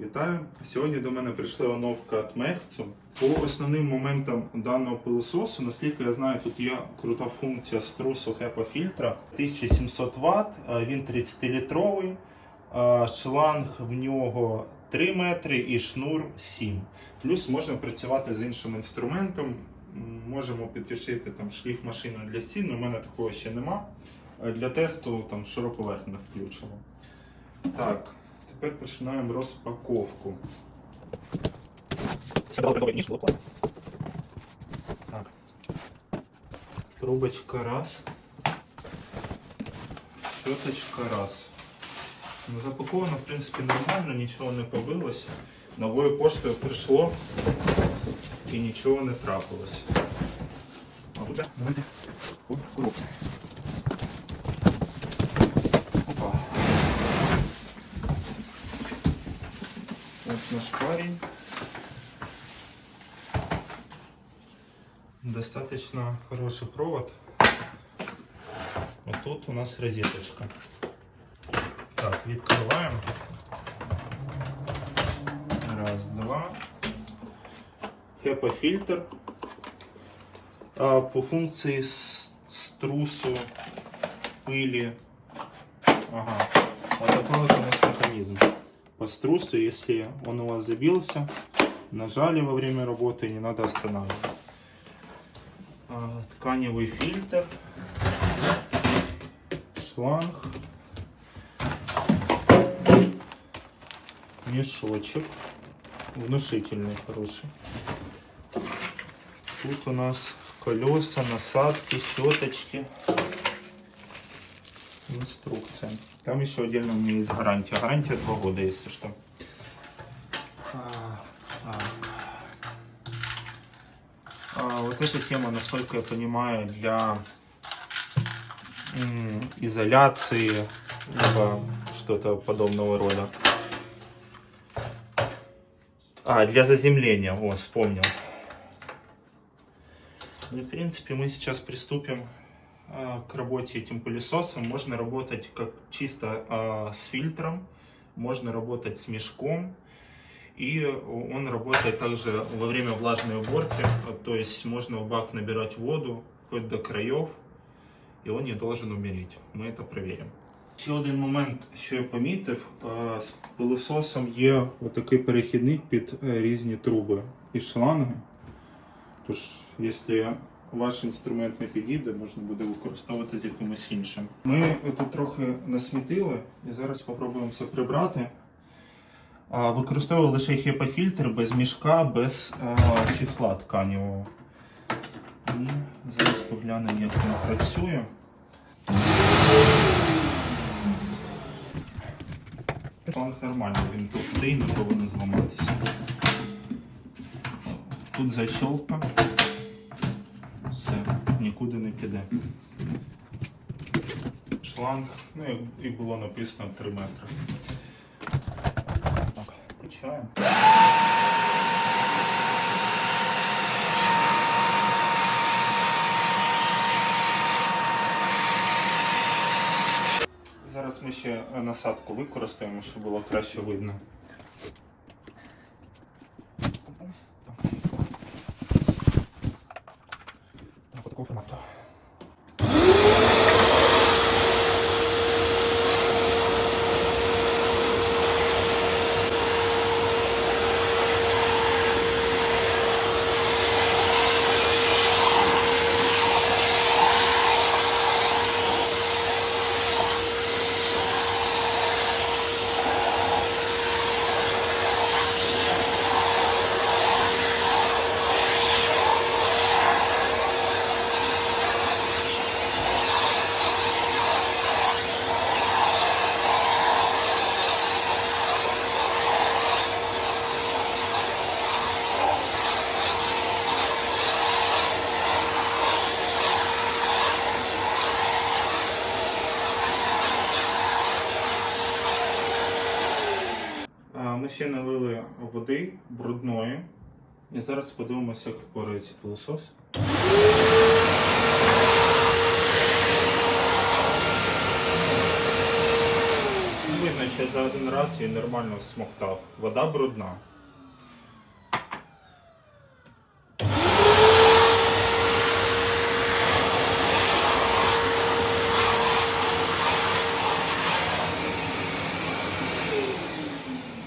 Вітаю! Сьогодні до мене прийшла оновка від Мехцу. По основним моментам даного пилососу, наскільки я знаю, тут є крута функція струсу HEPA фільтра. 1700 Вт, він 30-літровий, е, шланг в нього 3 метри і шнур 7. Плюс можна працювати з іншим інструментом. Можемо підтішити там шліф машину для стін, у мене такого ще нема. Для тесту там широковерхне включимо. Так, тепер починаємо розпаковку. Так. Трубочка раз. Щоточка раз. Ну, запаковано, в принципі, нормально, нічого не побилося. Новою поштою прийшло і нічого не трапилось. А тут давайте по Парень. Достаточно хороший провод. Вот тут у нас розеточка. Так, відкриваємо. Раз, два. HEPA фильтр. А по функции с- струсу пыли. Ага. Вот такой вот у нас механизм. По струсу, если он у вас забился, нажали во время работы, не надо останавливать. А, тканевый фильтр. Шланг. Мешочек. Внушительный, хороший. Тут у нас колеса, насадки, щеточки. Инструкция. Там еще отдельно у меня есть гарантия. Гарантия 2 года, если что. А, так. А, вот эта тема, насколько я понимаю, для изоляции, либо что-то подобного рода. А, для заземления, о, вспомнил. Ну, в принципе, мы сейчас приступим а, к работе этим пылесосом. Можно работать как чисто с фильтром, можно работать с мешком. И он работает также во время влажной уборки. То есть можно в бак набирать воду хоть до краев, і він не должен умереть. Ми це перевіримо. Ще один момент, що я помітив, з пилососом є отакий перехідник під е, різні труби і шланги. Тож, якщо ваш інструмент не підійде, можна буде використовувати з якимось іншим. Ми тут трохи насмітили і зараз спробуємо це прибрати. Використовую лише HEPA-фільтр без мішка, без чехла тканевого. І зараз поглянемо, як він працює. Шланг нормальний, він товстий, не повинен зламатися. Тут защолка. Нікуди не піде. Шланг, ну і було написано 3 метри. Так, включаємо. Зараз ми ще насадку використаємо, щоб було краще видно. Так, такого формату. А, Ми ще налили води брудної. І зараз подивимося, як впорається пилосос. Видно, що за один раз він нормально смоктав. Вода брудна.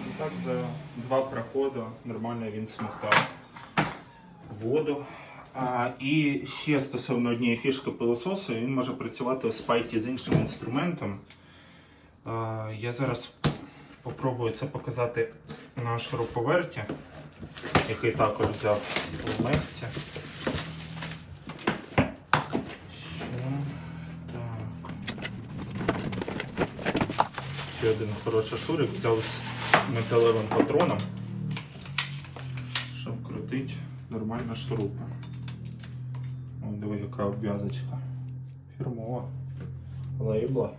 І так за два проходи нормально він смоктав воду. А, і ще стосовно однієї фішки пилососу, він може працювати в спайті з іншим інструментом. А, я зараз попробую це показати на шуруповерті, який також взяв в мехці. Ще один хороший шурик взяв з металевим патроном, щоб крутити нормально шурупи. Диви, яка обв'язочка. Фірмова. Лейбла.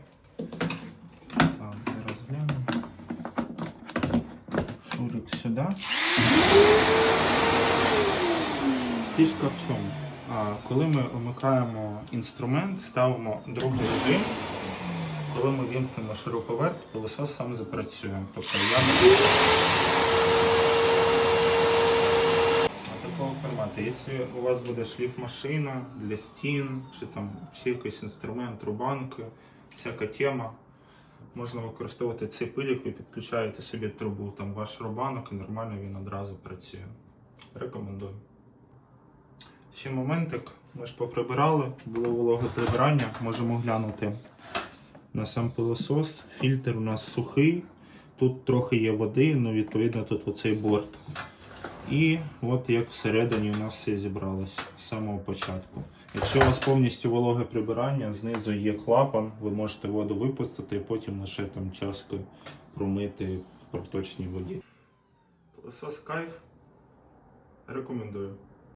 Так, зараз глянемо. Шурик сюди. Фішка в чому? Коли ми вмикаємо інструмент, ставимо другий режим. Коли ми вімкнемо шуруповерт, пилосос сам запрацює. Тобто я не такого формату. Якщо у вас буде шліфмашина для стін, чи там ще якийсь інструмент, рубанки, всяка тема, можна використовувати цей пилік, ви підключаєте собі трубу, там ваш рубанок і нормально він одразу працює. Рекомендую. Ще моментик, ми ж поприбирали, було вологе прибирання, можемо глянути на сам пилосос. Фільтр у нас сухий, тут трохи є води, ну відповідно тут оцей борт. І от як всередині у нас все зібралось з самого початку. Якщо у вас повністю вологе прибирання, знизу є клапан, ви можете воду випустити і потім лише там часкою промити в проточній воді. Пилосос кайф. Рекомендую.